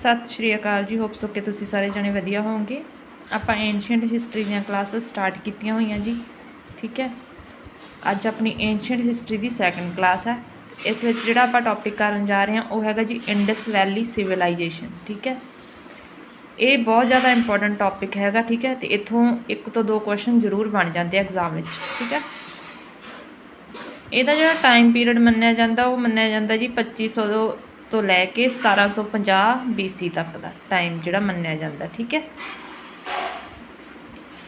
ਸਤਿ ਸ਼੍ਰੀ ਅਕਾਲ ਜੀ। Hope so ਕਿ ਤੁਸੀਂ ਸਾਰੇ ਜਣੇ ਵਧੀਆ ਹੋਵੋਗੇ। ਆਪਾਂ ਐਂਸ਼ੀਅੰਟ ਹਿਸਟਰੀ ਦੀਆਂ ਕਲਾਸਿਸ ਸਟਾਰਟ ਕੀਤੀਆਂ ਹੋਈਆਂ ਜੀ। ਠੀਕ ਹੈ? ਅੱਜ ਆਪਣੀ ਐਂਸ਼ੀਅੰਟ ਹਿਸਟਰੀ ਦੀ ਸੈਕੰਡ ਕਲਾਸ ਹੈ। ਇਸ ਵਿੱਚ ਜਿਹੜਾ ਆਪਾਂ ਟੌਪਿਕ ਕਰਨ ਜਾ ਰਹੇ ਹਾਂ, ਉਹ ਹੈਗਾ ਜੀ ਇੰਡਸ ਵੈਲੀ ਸਿਵਲਾਈਜੇਸ਼ਨ ਠੀਕ ਹੈ? ਇਹ ਬਹੁਤ ਜ਼ਿਆਦਾ ਇੰਪੋਰਟੈਂਟ ਟੌਪਿਕ ਹੈਗਾ, ਠੀਕ ਹੈ? ਤੇ ਇੱਥੋਂ ਇੱਕ ਤੋਂ ਦੋ ਕੁਐਸਚਨ ਜ਼ਰੂਰ ਬਣ ਜਾਂਦੇ ਆ ਐਗਜ਼ਾਮ ਵਿੱਚ। ਠੀਕ ਹੈ? ਇਹਦਾ ਜਿਹੜਾ ਟਾਈਮ ਪੀਰੀਅਡ ਮੰਨਿਆ ਜਾਂਦਾ, ਉਹ ਮੰਨਿਆ ਜਾਂਦਾ ਜੀ 2500 ਤੋਂ ਲੈ ਕੇ 1750 BC ਤੱਕ ਦਾ ਟਾਈਮ ਜਿਹੜਾ ਮੰਨਿਆ ਜਾਂਦਾ, ਠੀਕ ਹੈ?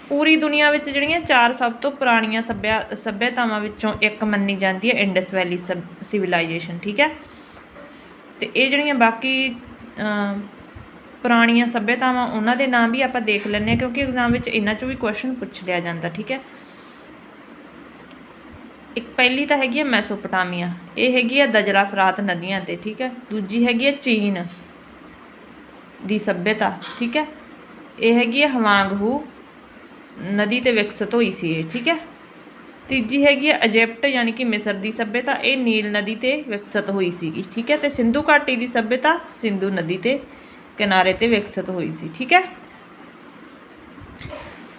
ਪੂਰੀ ਦੁਨੀਆ ਵਿੱਚ ਜਿਹੜੀਆਂ ਚਾਰ ਸਭ ਤੋਂ ਪੁਰਾਣੀਆਂ ਸੱਭਿਆ, ਸੱਭਿਅਤਾਵਾਂ ਵਿੱਚੋਂ ਇੱਕ ਮੰਨੀ ਜਾਂਦੀ ਹੈ ਇੰਡਸ ਵੈਲੀ ਸਿਵਲਾਈਜੇਸ਼ਨ ਠੀਕ ਹੈ? ਤੇ ਇਹ ਜਿਹੜੀਆਂ ਬਾਕੀ ਪੁਰਾਣੀਆਂ ਸੱਭਿਅਤਾਵਾਂ, ਉਹਨਾਂ ਦੇ ਨਾਮ ਵੀ ਆਪਾਂ ਦੇਖ ਲੈਂਦੇ ਹਾਂ, ਕਿਉਂਕਿ ਐਗਜ਼ਾਮ ਵਿੱਚ ਇਹਨਾਂ ਚੋਂ ਵੀ ਕੁਐਸਚਨ ਪੁੱਛ ਲਿਆ ਜਾਂਦਾ, ਠੀਕ ਹੈ? ਇੱਕ ਪਹਿਲੀ ਤਾਂ ਹੈਗੀ ਹੈ ਮੈਸੋਪੋਟਾਮੀਆ, ਇਹ ਹੈਗੀ ਹੈ ਦਜਰਾ ਫਰਾਤ ਨਦੀਆਂ ਤੇ, ਠੀਕ ਹੈ? ਦੂਜੀ ਹੈਗੀ ਹੈ ਚੀਨ ਦੀ ਸੱਭਿਅਤਾ, ਠੀਕ ਹੈ? ਇਹ ਹੈਗੀ ਹੈ ਹਵਾਂਗਹੂ ਨਦੀ ਤੇ ਵਿਕਸਿਤ ਹੋਈ ਸੀ ਇਹ, ਠੀਕ ਹੈ? ਤੀਜੀ ਹੈਗੀ ਹੈ ਇਜਿਪਟ, ਯਾਨੀ ਕਿ ਮਿਸਰ ਦੀ ਸੱਭਿਅਤਾ, ਇਹ ਨੀਲ ਨਦੀ ਤੇ ਵਿਕਸਿਤ ਹੋਈ ਸੀਗੀ, ਠੀਕ ਹੈ? ਤੇ ਸਿੰਧੂ ਘਾਟੀ ਦੀ ਸੱਭਿਅਤਾ ਸਿੰਧੂ ਨਦੀ ਤੇ ਕਿਨਾਰੇ ਤੇ ਵਿਕਸਿਤ ਹੋਈ ਸੀ, ਠੀਕ ਹੈ?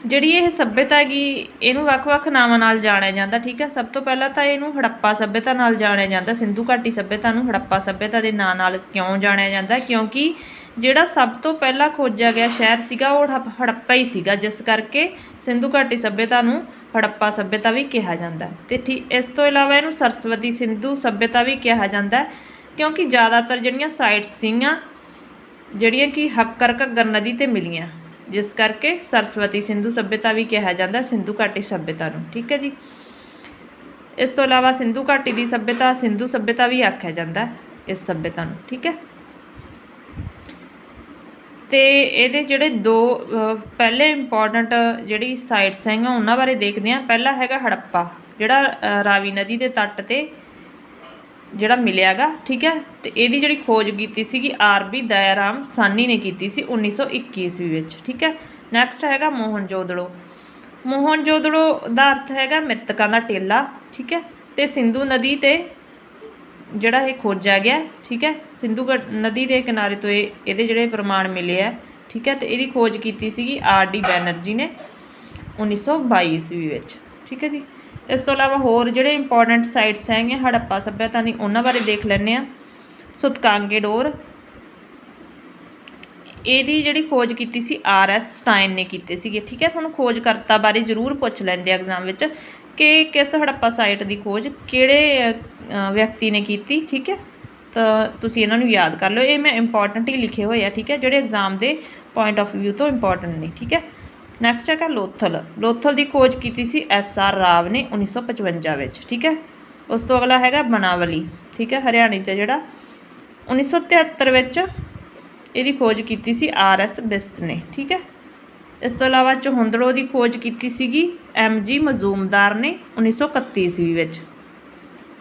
ਜਿਹੜੀ ਇਹ ਸੱਭਿਅਤਾ ਹੈਗੀ, ਇਹਨੂੰ ਵੱਖ-ਵੱਖ ਨਾਵਾਂ ਨਾਲ ਜਾਣਿਆ ਜਾਂਦਾ, ਠੀਕ ਹੈ ਸਭ ਤੋਂ ਪਹਿਲਾਂ ਤਾਂ ਇਹਨੂੰ ਹੜੱਪਾ ਸੱਭਿਅਤਾ ਨਾਲ ਜਾਣਿਆ ਜਾਂਦਾ, ਸਿੰਧੂ ਘਾਟੀ ਸੱਭਿਅਤਾ ਨੂੰ ਹੜੱਪਾ ਸੱਭਿਅਤਾ ਦੇ ਨਾਂ ਨਾਲ ਕਿਉਂ ਜਾਣਿਆ ਜਾਂਦਾ ਕਿਉਂਕਿ ਜਿਹੜਾ ਸਭ ਤੋਂ ਪਹਿਲਾਂ ਖੋਜਿਆ ਗਿਆ ਸ਼ਹਿਰ ਸੀਗਾ, ਉਹ ਹੜੱਪਾ ਹੀ ਸੀਗਾ, ਜਿਸ ਕਰਕੇ ਸਿੰਧੂ ਘਾਟੀ ਸੱਭਿਅਤਾ ਨੂੰ ਹੜੱਪਾ ਸੱਭਿਅਤਾ ਵੀ ਕਿਹਾ ਜਾਂਦਾ ਹੈ। ਤੇ ਇਸ ਤੋਂ ਇਲਾਵਾ ਇਹਨੂੰ ਸਰਸਵਤੀ ਸਿੰਧੂ ਸੱਭਿਅਤਾ ਵੀ ਕਿਹਾ ਜਾਂਦਾ, ਕਿਉਂਕਿ ਜ਼ਿਆਦਾਤਰ ਜਿਹੜੀਆਂ ਸਾਈਟਸ ਸੀਗੀਆਂ, ਜਿਹੜੀਆਂ ਕਿ ਹੱਕਰ ਘੱਗਰ ਨਦੀ ਤੇ ਮਿਲੀਆਂ ਜਿਸ ਕਰਕੇ ਸਰਸਵਤੀ ਸਿੰਧੂ ਸੱਭਿਅਤਾ ਵੀ ਕਿਹਾ ਜਾਂਦਾ ਸਿੰਧੂ ਘਾਟੀ ਸੱਭਿਅਤਾ ਨੂੰ, ਠੀਕ ਹੈ ਜੀ? ਇਸ ਤੋਂ ਇਲਾਵਾ ਸਿੰਧੂ ਘਾਟੀ ਦੀ ਸੱਭਿਅਤਾ ਸਿੰਧੂ ਸੱਭਿਅਤਾ ਵੀ ਆਖਿਆ ਜਾਂਦਾ ਇਸ ਸੱਭਿਅਤਾ ਨੂੰ, ਠੀਕ ਹੈ? ਤੇ ਇਹਦੇ ਜਿਹੜੇ ਦੋ ਪਹਿਲੇ ਇੰਪੋਰਟੈਂਟ ਜਿਹੜੀ ਸਾਈਟਸ ਹੈਗੀਆਂ ਉਹਨਾਂ ਬਾਰੇ ਦੇਖਦੇ ਹਾਂ। ਪਹਿਲਾ ਹੈਗਾ ਹੜੱਪਾ, ਜਿਹੜਾ ਰਾਵੀ ਨਦੀ ਦੇ ਤੱਟ ਤੇ ਜਿਹੜਾ ਮਿਲਿਆਗਾ, ਠੀਕ ਹੈ? ਤੇ ਇਹਦੀ ਜਿਹੜੀ ਖੋਜ ਕੀਤੀ ਸੀਗੀ ਆਰਬੀ ਦਇਆਰਾਮ ਸਾਨੀ ਨੇ ਕੀਤੀ ਸੀ 1921 ਈਸਵੀ ਵਿੱਚ, ਠੀਕ ਹੈ? ਨੈਕਸਟ ਹੈਗਾ ਮੋਹਨਜੋਦੜੋ ਮੋਹਨਜੋਦੜੋ ਦਾ ਅਰਥ ਹੈਗਾ ਮ੍ਰਿਤਕਾਂ ਦਾ ਟੇਲਾ, ਠੀਕ ਹੈ? ਤੇ ਸਿੰਧੂ ਨਦੀ ਤੇ ਜਿਹੜਾ ਇਹ ਖੋਜਿਆ ਗਿਆ, ਠੀਕ ਹੈ? ਸਿੰਧੂ ਨਦੀ ਦੇ ਕਿਨਾਰੇ ਤੋਂ ਇਹ, ਇਹਦੇ ਜਿਹੜੇ ਪ੍ਰਮਾਣ ਮਿਲੇ ਆ, ਠੀਕ ਹੈ? ਤੇ ਇਹਦੀ ਖੋਜ ਕੀਤੀ ਸੀਗੀ ਆਰ ਡੀ ਬੈਨਰਜੀ ਨੇ 1922 ਈਸਵੀ ਵਿੱਚ, ਠੀਕ ਹੈ ਜੀ? ਇਸ ਤੋਂ ਇਲਾਵਾ ਹੋਰ ਜਿਹੜੇ ਇੰਪੋਰਟੈਂਟ ਸਾਈਟਸ ਹੈਗੀਆਂ, ਹੜੱਪਾ ਸੱਭਿਅਤਾ ਦੀ, ਉਹਨਾਂ ਬਾਰੇ ਦੇਖ ਲੈਂਦੇ ਆ ਸੁਤਕਾਂਗੇ ਡੋਰ। ਇਹਦੀ ਜਿਹੜੀ ਖੋਜ ਕੀਤੀ ਸੀ, ਆਰ ਐਸ ਸਟਾਈਨ ਨੇ ਕੀਤੀ ਸੀਗੀ, ਠੀਕ ਹੈ? ਤੁਹਾਨੂੰ ਖੋਜਕਰਤਾ ਬਾਰੇ ਜ਼ਰੂਰ ਪੁੱਛ ਲੈਂਦੇ ਆ ਐਗਜ਼ਾਮ ਵਿੱਚ ਕਿ ਕਿਸ ਹੜੱਪਾ ਸਾਈਟ ਦੀ ਖੋਜ ਕਿਹੜੇ ਵਿਅਕਤੀ ਨੇ ਕੀਤੀ, ਠੀਕ ਹੈ? ਤਾਂ ਤੁਸੀਂ ਇਹਨਾਂ ਨੂੰ ਯਾਦ ਕਰ ਲਓ। ਇਹ ਮੈਂ ਇੰਪੋਰਟੈਂਟ ਹੀ ਲਿਖੇ ਹੋਏ ਆ, ਠੀਕ ਹੈ? ਜਿਹੜੇ ਐਗਜ਼ਾਮ ਦੇ ਪੁਆਇੰਟ ਆਫ View ਤੋਂ ਇੰਪੋਰਟੈਂਟ ਨੇ, ਠੀਕ ਹੈ? ਨੈਕਸਟ ਹੈਗਾ ਲੋਥਲ। ਲੋਥਲ ਦੀ ਖੋਜ ਕੀਤੀ ਸੀ ਐਸ ਆਰ ਰਾਵ ਨੇ 1955 ਵਿੱਚ, ਠੀਕ ਹੈ? ਉਸ ਤੋਂ ਅਗਲਾ ਹੈਗਾ ਬਨਾਵਲੀ, ਠੀਕ ਹੈ? ਹਰਿਆਣੇ 'ਚ ਜਿਹੜਾ। 1973 ਵਿੱਚ ਇਹਦੀ ਖੋਜ ਕੀਤੀ ਸੀ ਆਰ ਐਸ ਬਿਸਤ ਨੇ, ਠੀਕ ਹੈ? ਇਸ ਤੋਂ ਇਲਾਵਾ ਚਹੁੰਦੜੋ ਦੀ ਖੋਜ ਕੀਤੀ ਸੀਗੀ ਐਮ ਜੀ ਮਜ਼ੂਮਦਾਰ ਨੇ 1931 ਈਸਵੀ ਵਿੱਚ।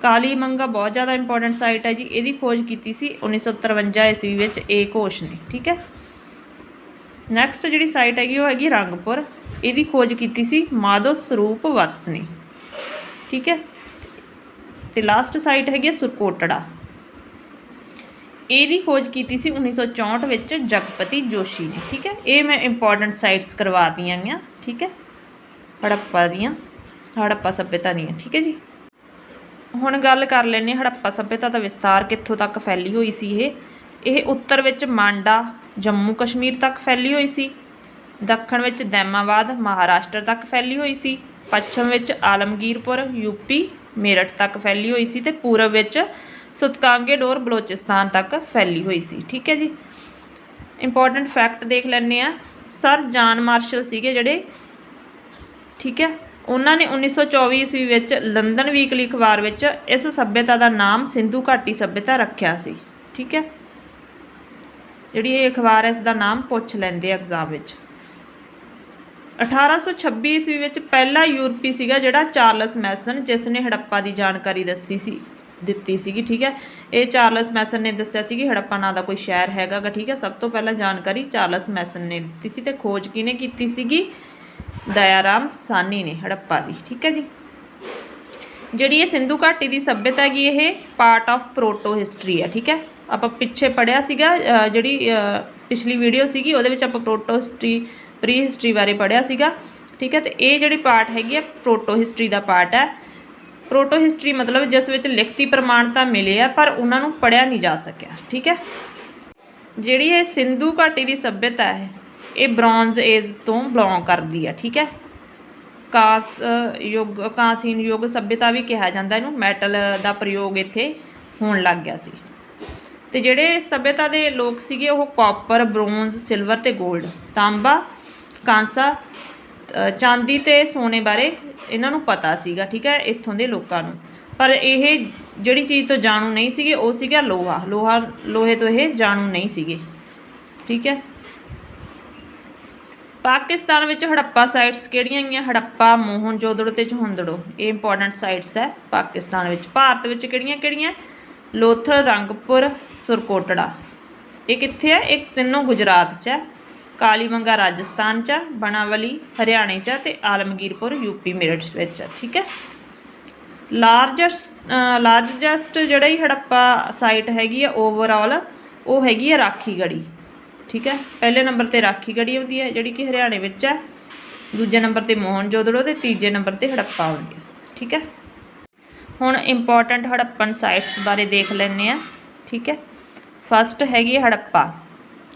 ਕਾਲੀ ਮੰਗਾ ਬਹੁਤ ਜ਼ਿਆਦਾ ਇੰਪੋਰਟੈਂਟ ਸਾਈਟ ਹੈ ਜੀ। ਇਹਦੀ ਖੋਜ ਕੀਤੀ ਸੀ 1953 ਈਸਵੀ ਵਿੱਚ ਏ ਘੋਸ਼ ਨੇ, ਠੀਕ ਹੈ? ਨੈਕਸਟ ਜਿਹੜੀ ਸਾਈਟ ਹੈਗੀ ਉਹ ਹੈਗੀ ਰੰਗਪੁਰ। ਇਹਦੀ ਖੋਜ ਕੀਤੀ ਸੀ ਮਾਧੋ ਸਰੂਪ ਵਤਸ ਨੇ ਠੀਕ ਹੈ? ਤੇ ਲਾਸਟ ਸਾਈਟ ਹੈਗੀ ਹੈ ਸੁਰਕੋਟੜਾ। ਇਹਦੀ ਖੋਜ ਕੀਤੀ ਸੀ 1964 ਵਿੱਚ ਜਗਪਤੀ ਜੋਸ਼ੀ ਨੇ। ਠੀਕ ਹੈ? ਇਹ ਮੈਂ ਇੰਪੋਰਟੈਂਟ ਸਾਈਟਸ ਕਰਵਾਤੀਆਂ ਗਈਆਂ। ਠੀਕ ਹੈ? ਹੜੱਪਾ ਦੀਆਂ। ਹੜੱਪਾ ਸੱਭਿਅਤਾ ਦੀਆਂ। ਠੀਕ ਹੈ ਜੀ? ਹੁਣ ਗੱਲ ਕਰ ਲੈਂਦੇ ਹਾਂ। ਹੜੱਪਾ ਸੱਭਿਅਤਾ ਦਾ ਵਿਸਤਾਰ ਕਿੱਥੋਂ ਤੱਕ ਫੈਲੀ ਹੋਈ ਸੀ ਇਹ? ਇਹ ਉੱਤਰ ਵਿੱਚ ਮਾਂਡਾ ਜੰਮੂ ਕਸ਼ਮੀਰ ਤੱਕ ਫੈਲੀ ਹੋਈ ਸੀ। ਦੱਖਣ ਵਿੱਚ ਦੈਮਾਬਾਦ ਮਹਾਰਾਸ਼ਟਰ ਤੱਕ ਫੈਲੀ ਹੋਈ ਸੀ। ਪੱਛਮ ਵਿੱਚ ਆਲਮਗੀਰਪੁਰ ਯੂਪੀ ਮੇਰਠ ਤੱਕ ਫੈਲੀ ਹੋਈ ਸੀ ਤੇ ਪੂਰਬ ਵਿੱਚ ਸੁਤਕਾਂਗੇ ਡੋਰ, ਬਲੋਚਿਸਤਾਨ ਤੱਕ ਫੈਲੀ ਹੋਈ ਸੀ। ਠੀਕ ਹੈ ਜੀ। ਇੰਪੋਰਟੈਂਟ ਫੈਕਟ ਦੇਖ ਲੈਂਦੇ ਆ ਸਰ ਜਾਨ ਮਾਰਸ਼ਲ ਸੀਗੇ ਜਿਹੜੇ। ਠੀਕ ਹੈ। ਉਹਨਾਂ ਨੇ 1924 ਈਸਵੀ ਵਿੱਚ ਲੰਡਨ ਵੀਕਲੀ ਅਖਬਾਰ ਵਿੱਚ ਇਸ ਸੱਭਿਅਤਾ ਦਾ ਨਾਮ ਸਿੰਧੂ ਘਾਟੀ ਸੱਭਿਅਤਾ ਰੱਖਿਆ ਸੀ। ਠੀਕ ਹੈ। ਜਿਹੜੀ ਇਹ ਅਖਬਾਰ ਹੈ ਇਸ ਦਾ ਨਾਮ ਪੁੱਛ ਲੈਂਦੇ ਆ ਐਗਜ਼ਾਮ ਵਿੱਚ। 1826 ਈਸਵੀ ਵਿੱਚ ਪਹਿਲਾ ਯੂਰਪੀ ਸੀਗਾ ਜਿਹੜਾ ਚਾਰਲਸ ਮੈਸਨ, ਜਿਸ ਨੇ ਹੜੱਪਾ ਦੀ ਜਾਣਕਾਰੀ ਦੱਸੀ ਸੀ, ਦਿੱਤੀ ਸੀਗੀ, ਠੀਕ ਹੈ? ਇਹ ਚਾਰਲਸ ਮੈਸਨ ਨੇ ਦੱਸਿਆ ਸੀ ਕਿ ਹੜੱਪਾ ਨਾਂ ਦਾ ਕੋਈ ਸ਼ਹਿਰ ਹੈਗਾ ਠੀਕ ਹੈ? ਸਭ ਤੋਂ ਪਹਿਲਾਂ ਜਾਣਕਾਰੀ ਚਾਰਲਸ ਮੈਸਨ ਨੇ ਦਿੱਤੀ ਸੀ ਤੇ ਖੋਜ ਕਿਹਨੇ ਕੀਤੀ ਸੀਗੀ? ਦਇਆਰਾਮ ਸਾਨੀ ਨੇ, ਹੜੱਪਾ ਦੀ, ਠੀਕ ਹੈ ਜੀ? ਜਿਹੜੀ ਇਹ ਸਿੰਧੂ ਘਾਟੀ ਦੀ ਸੱਭਿਅਤਾ ਹੈਗੀ, ਇਹ ਪਾਰਟ ਆਫ ਪ੍ਰੋਟੋ ਹਿਸਟਰੀ ਹੈ, ਠੀਕ ਹੈ? ਆਪਾਂ ਪਿੱਛੇ ਪੜਿਆ ਸੀਗਾ ਜਿਹੜੀ ਪਿਛਲੀ ਵੀਡੀਓ ਸੀਗੀ, ਉਹਦੇ ਵਿੱਚ ਆਪਾਂ ਪ੍ਰੋਟੋ ਹਿਸਟਰੀ ਪ੍ਰੀ ਹਿਸਟਰੀ ਬਾਰੇ ਪੜਿਆ ਸੀਗਾ। ਠੀਕ ਹੈ, ਤੇ ਇਹ ਜਿਹੜੀ ਪਾਰਟ ਹੈਗੀ ਆ ਪ੍ਰੋਟੋ ਹਿਸਟਰੀ ਦਾ ਪਾਰਟ ਹੈ। ਪ੍ਰੋਟੋ ਹਿਸਟਰੀ ਮਤਲਬ ਜਿਸ ਵਿੱਚ ਲਿਖਤੀ ਪ੍ਰਮਾਣਤਾ ਮਿਲੇ ਆ, ਪਰ ਉਹਨਾਂ ਨੂੰ ਪੜਿਆ ਨਹੀਂ ਜਾ ਸਕਿਆ। ਠੀਕ ਹੈ, ਜਿਹੜੀ ਇਹ ਸਿੰਧੂ ਘਾਟੀ ਦੀ ਸਭਿਅਤਾ ਹੈ, ਇਹ ਬ੍ਰੌਂਜ਼ ਏਜ ਤੋਂ ਬਿਲੋਂਗ ਕਰਦੀ ਹੈ। ਠੀਕ ਹੈ, ਕਾਸ ਯੁੱਗ, ਕਾਂਸੀਨ ਯੁੱਗ ਸਭਿਅਤਾ ਵੀ ਕਿਹਾ ਜਾਂਦਾ, ਇਹਨੂੰ ਮੈਟਲ ਦਾ ਪ੍ਰਯੋਗ ਇੱਥੇ ਹੋਣ ਲੱਗ ਗਿਆ ਸੀ। ਤੇ ਜਿਹੜੇ ਸਭਿਅਤਾ ਦੇ ਲੋਕ ਸੀਗੇ ਉਹ ਕਾਪਰ ਬ੍ਰੋਂਜ਼ ਸਿਲਵਰ ਤੇ 골ਡ ਤਾਂਬਾ, ਕਾਂਸਾ ਚਾਂਦੀ ਤੇ ਸੋਨੇ ਬਾਰੇ ਇਹਨਾਂ ਨੂੰ ਪਤਾ ਸੀਗਾ, ਠੀਕ ਹੈ, ਇੱਥੋਂ ਦੇ ਲੋਕਾਂ ਨੂੰ। ਪਰ ਇਹ ਜਿਹੜੀ ਚੀਜ਼ ਤੋਂ ਜਾਣੂ ਨਹੀਂ ਸੀਗੇ, ਉਹ ਸੀਗਾ ਲੋਹਾ। ਲੋਹਾ, ਲੋਹੇ ਤੋਂ ਇਹ ਜਾਣੂ ਨਹੀਂ ਸੀਗੇ, ਠੀਕ ਹੈ। ਪਾਕਿਸਤਾਨ ਵਿੱਚ ਹੜੱਪਾ ਸਾਈਟਸ ਕਿਹੜੀਆਂ ਹੈਗੀਆਂ? ਹੜੱਪਾ, ਮੋਹਨਜੋਦੜੋ ਤੇ ਚੋਹੰਦੜੋ ਇਹ ਇੰਪੋਰਟੈਂਟ ਸਾਈਟਸ ਹੈ ਪਾਕਿਸਤਾਨ ਵਿੱਚ। ਭਾਰਤ ਵਿੱਚ ਕਿਹੜੀਆਂ ਕਿਹੜੀਆਂ ਲੋਥਲ ਰੰਗਪੁਰ ਸੁਰਕੋਟੜਾ। ਇਹ ਕਿੱਥੇ ਹੈ ਇਹ ਤਿੰਨੋਂ ਗੁਜਰਾਤ 'ਚ ਹੈ ਕਾਲੀਬੰਗਾ ਰਾਜਸਥਾਨ 'ਚ ਹੈ ਬਣਾਵਲੀ ਹਰਿਆਣੇ 'ਚ ਹੈ ਤੇ ਆਲਮਗੀਰਪੁਰ ਯੂਪੀ ਮੇਰਠ ਵਿੱਚ ਹੈ ਠੀਕ ਹੈ? ਲਾਰਜੈਸਟ ਲਾਰਜੈਸਟ ਜਿਹੜਾ ਹੀ ਹੜੱਪਾ ਸਾਈਟ ਹੈਗੀ ਆ ਓਵਰਆਲ ਉਹ ਹੈਗੀ ਆ ਰਾਖੀਗੜੀ ਠੀਕ ਹੈ? ਪਹਿਲੇ ਨੰਬਰ ਤੇ ਰਾਖੀਗੜੀ ਆਉਂਦੀ ਹੈ, ਜਿਹੜੀ ਕਿ ਹਰਿਆਣੇ ਵਿੱਚ ਹੈ ਦੂਜੇ ਨੰਬਰ ਤੇ ਮੋਹਨਜੋਦੜੋ ਤੇ ਤੀਜੇ ਨੰਬਰ ਤੇ ਹੜੱਪਾ ਆਉਂਦੀ ਹੈ, ਠੀਕ ਹੈ? ਹੁਣ ਇੰਪੋਰਟੈਂਟ ਹੜੱਪਨ ਸਾਈਟਸ ਬਾਰੇ ਦੇਖ ਲੈਂਦੇ ਆ ਠੀਕ ਹੈ। ਫਸਟ ਹੈਗੀ ਹੜੱਪਾ।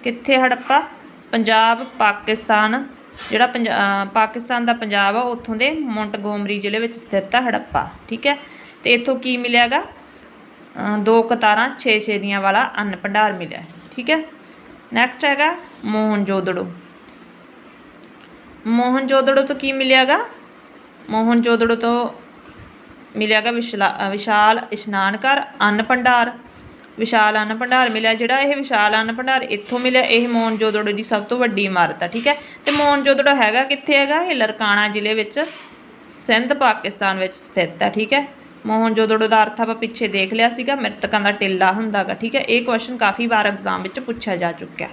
ਕਿੱਥੇ ਹੜੱਪਾ? ਪੰਜਾਬ, ਪਾਕਿਸਤਾਨ, ਜਿਹੜਾ ਪੰਜ- ਪਾਕਿਸਤਾਨ ਦਾ ਪੰਜਾਬ ਆ, ਉੱਥੋਂ ਦੇ ਮੌਂਟਗੋਮਰੀ ਜ਼ਿਲ੍ਹੇ ਵਿੱਚ ਸਥਿਤ ਆ ਹੜੱਪਾ, ਠੀਕ ਹੈ। ਤੇ ਇੱਥੋਂ ਕੀ ਮਿਲਿਆਗਾ ਅਹ ਦੋ ਕਤਾਰਾਂ 6-6 ਦੀਆਂ ਵਾਲਾ ਅੰਨ ਭੰਡਾਰ ਮਿਲਿਆ, ਠੀਕ ਹੈ। ਨੈਕਸਟ ਹੈਗਾ ਮੋਹਨਜੋਦੜੋ ਮੋਹਨਜੋਦੜੋ ਤੋਂ ਕੀ ਮਿਲਿਆਗਾ ਮੋਹਨਜੋਦੜੋ ਤੋਂ ਮਿਲਿਆਗਾ ਵਿਸ਼ਲਾ ਵਿਸ਼ਾਲ ਇਸ਼ਨਾਨ ਘਰ, ਅੰਨ ਭੰਡਾਰ। ਵਿਸ਼ਾਲ ਅੰਨ ਭੰਡਾਰ ਮਿਲਿਆ ਜਿਹੜਾ ਇਹ ਵਿਸ਼ਾਲ ਅੰਨ ਭੰਡਾਰ ਇੱਥੋਂ ਮਿਲਿਆ, ਇਹ ਮੋਹਨਜੋਦੜੋ ਦੀ ਸਭ ਤੋਂ ਵੱਡੀ ਇਮਾਰਤ ਆ, ਠੀਕ ਹੈ? ਤੇ ਮੋਹਨਜੋਦੜੋ ਹੈਗਾ ਕਿੱਥੇ ਹੈਗਾ? ਇਹ ਲਰਕਾਣਾ ਜ਼ਿਲ੍ਹੇ ਵਿੱਚ ਸਿੰਧ ਪਾਕਿਸਤਾਨ ਵਿੱਚ ਸਥਿਤ ਹੈ ਠੀਕ ਹੈ? ਮੋਹਨਜੋਦੜੋ ਦਾ ਅਰਥ ਆਪਾਂ ਪਿੱਛੇ ਦੇਖ ਲਿਆ ਸੀਗਾ, ਮ੍ਰਿਤਕਾਂ ਦਾ ਟਿੱਲਾ ਹੁੰਦਾਗਾ, ਠੀਕ ਹੈ? ਇਹ ਕੁਐਸਚਨ ਕਾਫੀ ਵਾਰ ਐਗਜ਼ਾਮ ਵਿੱਚ ਪੁੱਛਿਆ ਜਾ ਚੁੱਕਿਆ।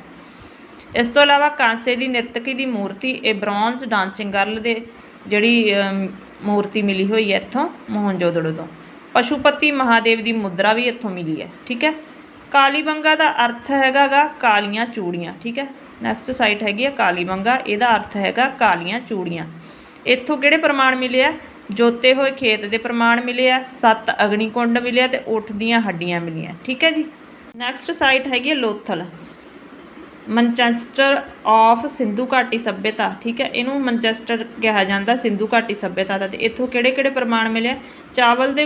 ਇਸ ਤੋਂ ਇਲਾਵਾ ਕਾਂਸੇ ਦੀ ਨਿਰਤਕੀ ਦੀ ਮੂਰਤੀ, ਇਹ ਬ੍ਰੌਂਜ਼ ਡਾਂਸਿੰਗ ਗਰਲ ਦੇ ਜਿਹੜੀ ਮੂਰਤੀ ਮਿਲੀ ਹੋਈ ਹੈ ਇੱਥੋਂ ਮੋਹਨਜੋਦੜੋ ਤੋਂ। ਪਸ਼ੂਪਤੀ ਮਹਾਦੇਵ ਦੀ ਮੁਦਰਾ ਵੀ ਇੱਥੋਂ ਮਿਲੀ ਹੈ, ਠੀਕ ਹੈ? ਕਾਲੀ ਬੰਗਾ ਦਾ ਅਰਥ ਹੈਗਾਗਾ ਕਾਲੀਆਂ ਚੂੜੀਆਂ, ਠੀਕ ਹੈ? ਨੈਕਸਟ ਸਾਈਟ ਹੈਗੀ ਹੈ ਕਾਲੀਬੰਗਾ, ਇਹਦਾ ਅਰਥ ਹੈਗਾ ਕਾਲੀਆਂ ਚੂੜੀਆਂ। ਇੱਥੋਂ ਕਿਹੜੇ ਪ੍ਰਮਾਣ ਮਿਲੇ ਆ? ਜੋਤੇ ਹੋਏ ਖੇਤ ਦੇ ਪ੍ਰਮਾਣ ਮਿਲੇ ਆ, ਸੱਤ ਅਗਨੀਕੁੰਡ ਮਿਲਿਆ ਤੇ ਊਠ ਦੀਆਂ ਹੱਡੀਆਂ ਮਿਲੀਆਂ, ਠੀਕ ਹੈ ਜੀ? ਨੈਕਸਟ ਸਾਈਟ ਹੈਗੀ ਹੈ ਲੋਥਲ। ਮਨਚੈਸਟਰ ਆਫ ਸਿੰਧੂ ਘਾਟੀ ਸੱਭਿਅਤਾ ਠੀਕ ਹੈ? ਇਹਨੂੰ ਮਨਚੈਸਟਰ ਕਿਹਾ ਜਾਂਦਾ ਸਿੰਧੂ ਘਾਟੀ ਸੱਭਿਅਤਾ ਦਾ। ਤੇ ਇੱਥੋਂ ਕਿਹੜੇ ਕਿਹੜੇ ਪ੍ਰਮਾਣ ਮਿਲਿਆ ਚਾਵਲ ਦੇ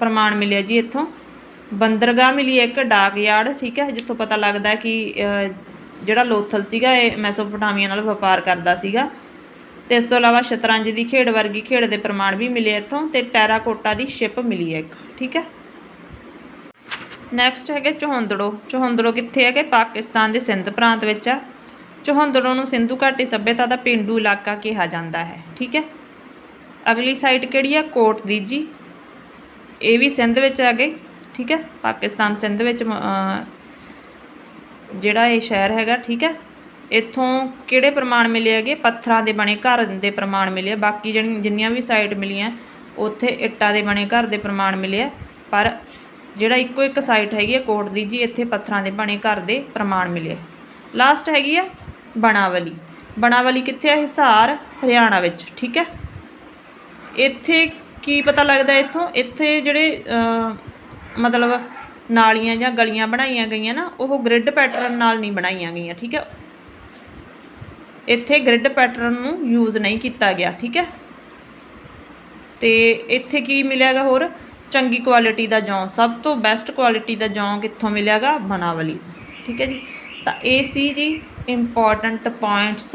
ਪ੍ਰਮਾਣ ਮਿਲਿਆ ਜੀ ਇੱਥੋਂ। ਬੰਦਰਗਾਹ ਮਿਲੀ ਹੈ ਇੱਕ ਡਾਕ ਯਾਰਡ ਠੀਕ ਹੈ? ਜਿੱਥੋਂ ਪਤਾ ਲੱਗਦਾ ਕਿ ਜਿਹੜਾ ਲੋਥਲ ਸੀਗਾ, ਇਹ ਮੈਸੋਪੋਟਾਮੀਆ ਨਾਲ ਵਪਾਰ ਕਰਦਾ ਸੀਗਾ। ਤੇ ਇਸ ਤੋਂ ਇਲਾਵਾ ਸ਼ਤਰੰਜ ਦੀ ਖੇਡ ਵਰਗੀ ਖੇਡ ਦੇ ਪ੍ਰਮਾਣ ਵੀ ਮਿਲੇ ਇੱਥੋਂ। ਤੇ ਟੈਰਾਕੋਟਾ ਦੀ ਸ਼ਿਪ ਮਿਲੀ ਹੈ ਇੱਕ, ਠੀਕ ਹੈ? ਨੈਕਸਟ ਹੈਗੇ ਚੋਹੰਦੜੋ। ਚੋਹੰਦੜੋ ਕਿੱਥੇ ਹੈਗੇ? ਪਾਕਿਸਤਾਨ ਦੇ ਸਿੰਧ ਪ੍ਰਾਂਤ ਵਿੱਚ ਆ। ਚੋਹੰਦੜੋ ਨੂੰ ਸਿੰਧੂ ਘਾਟੀ ਸੱਭਿਅਤਾ ਦਾ ਪਿੰਡੂ ਇਲਾਕਾ ਕਿਹਾ ਜਾਂਦਾ ਹੈ। ਠੀਕ ਹੈ? ਅਗਲੀ ਸਾਈਟ ਕਿਹੜੀ ਹੈ? ਕੋਟ ਦੀਜੀ ਇਹ ਵੀ ਸਿੰਧ ਵਿੱਚ ਆ ਗਈ ਠੀਕ ਹੈ? ਪਾਕਿਸਤਾਨ ਸਿੰਧ ਵਿੱਚ ਜਿਹੜਾ ਇਹ ਸ਼ਹਿਰ ਹੈਗਾ, ਠੀਕ ਹੈ? ਇੱਥੋਂ ਕਿਹੜੇ ਪ੍ਰਮਾਣ ਮਿਲੇ ਹੈਗੇ? ਪੱਥਰਾਂ ਦੇ ਬਣੇ ਘਰ ਦੇ ਪ੍ਰਮਾਣ ਮਿਲੇ ਬਾਕੀ ਜਿਹੜੀ ਜਿੰਨੀਆਂ ਵੀ ਸਾਈਟ ਮਿਲੀਆਂ, ਉੱਥੇ ਇੱਟਾਂ ਦੇ ਬਣੇ ਘਰ ਦੇ ਪ੍ਰਮਾਣ ਮਿਲੇ ਆ। ਪਰ ਜਿਹੜਾ ਇੱਕੋ ਇੱਕ ਸਾਈਟ ਹੈਗੀ ਹੈ ਕੋਟ ਦੀ ਜੀ, ਇੱਥੇ ਪੱਥਰਾਂ ਦੇ ਬਣੇ ਘਰ ਦੇ ਪ੍ਰਮਾਣ ਮਿਲੇ। ਲਾਸਟ ਹੈਗੀ ਆ ਬਣਾਵਲੀ ਬਣਾਵਲੀ ਕਿੱਥੇ ਹੈ ਹਿਸਾਰ, ਹਰਿਆਣਾ ਵਿੱਚ, ਠੀਕ ਹੈ? ਇੱਥੇ ਕੀ ਪਤਾ ਲੱਗਦਾ ਇੱਥੋਂ? ਇੱਥੇ ਜਿਹੜੇ ਮਤਲਬ ਨਾਲੀਆਂ ਜਾਂ ਗਲੀਆਂ ਬਣਾਈਆਂ ਗਈਆਂ ਨਾ, ਉਹ ਗ੍ਰਿਡ ਪੈਟਰਨ ਨਾਲ ਨਹੀਂ ਬਣਾਈਆਂ ਗਈਆਂ, ਠੀਕ ਹੈ? ਇੱਥੇ ਗ੍ਰਿਡ ਪੈਟਰਨ ਨੂੰ ਯੂਜ਼ ਨਹੀਂ ਕੀਤਾ ਗਿਆ, ਠੀਕ ਹੈ? ਤੇ ਇੱਥੇ ਕੀ ਮਿਲਿਆਗਾ ਹੋਰ? ਚੰਗੀ ਕੁਆਲਿਟੀ ਦਾ ਜੌਂ, ਸਭ ਤੋਂ ਬੈਸਟ ਕੁਆਲਿਟੀ ਦਾ ਜੌਂ ਕਿੱਥੋਂ ਮਿਲਿਆਗਾ? ਬਣਾਵਲੀ ਠੀਕ ਹੈ ਜੀ? ਤਾਂ ਇਹ ਸੀ ਜੀ ਇੰਪੋਰਟੈਂਟ ਪੁਆਇੰਟਸ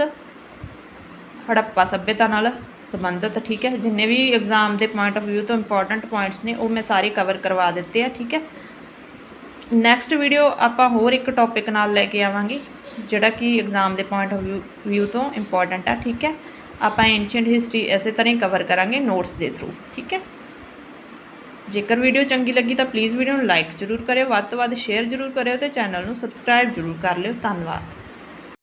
ਹੜੱਪਾ ਸਭਿਅਤਾ ਨਾਲ ਸੰਬੰਧਿਤ, ਠੀਕ ਹੈ? ਜਿੰਨੇ ਵੀ ਐਗਜ਼ਾਮ ਦੇ ਪੁਆਇੰਟ ਆਫ View ਤੋਂ ਇੰਪੋਰਟੈਂਟ ਪੁਆਇੰਟਸ ਨੇ, ਉਹ ਮੈਂ ਸਾਰੇ ਕਵਰ ਕਰਵਾ ਦਿੱਤੇ ਆ, ਠੀਕ ਹੈ? ਨੈਕਸਟ ਵੀਡੀਓ ਆਪਾਂ ਹੋਰ ਇੱਕ ਟੌਪਿਕ ਨਾਲ ਲੈ ਕੇ ਆਵਾਂਗੇ, ਜਿਹੜਾ ਕਿ ਐਗਜ਼ਾਮ ਦੇ ਪੁਆਇੰਟ ਆਫ View ਤੋਂ ਇੰਪੋਰਟੈਂਟ ਆ, ਠੀਕ ਹੈ? ਆਪਾਂ ਐਂਸ਼ੀਅੰਟ ਹਿਸਟਰੀ ਇਸੇ ਤਰ੍ਹਾਂ ਹੀ ਕਵਰ ਕਰਾਂਗੇ ਨੋਟਸ ਦੇ ਥਰੂ ਠੀਕ ਹੈ? ਜੇਕਰ ਵੀਡੀਓ ਚੰਗੀ ਲੱਗੀ ਤਾਂ ਪਲੀਜ਼ ਵੀਡੀਓ ਨੂੰ ਲਾਈਕ ਜ਼ਰੂਰ ਕਰਿਓ, ਵੱਧ ਤੋਂ ਵੱਧ ਸ਼ੇਅਰ ਜ਼ਰੂਰ ਕਰਿਓ ਤੇ ਚੈਨਲ ਨੂੰ ਸਬਸਕ੍ਰਾਈਬ ਜ਼ਰੂਰ ਕਰ ਲਿਓ। ਧੰਨਵਾਦ।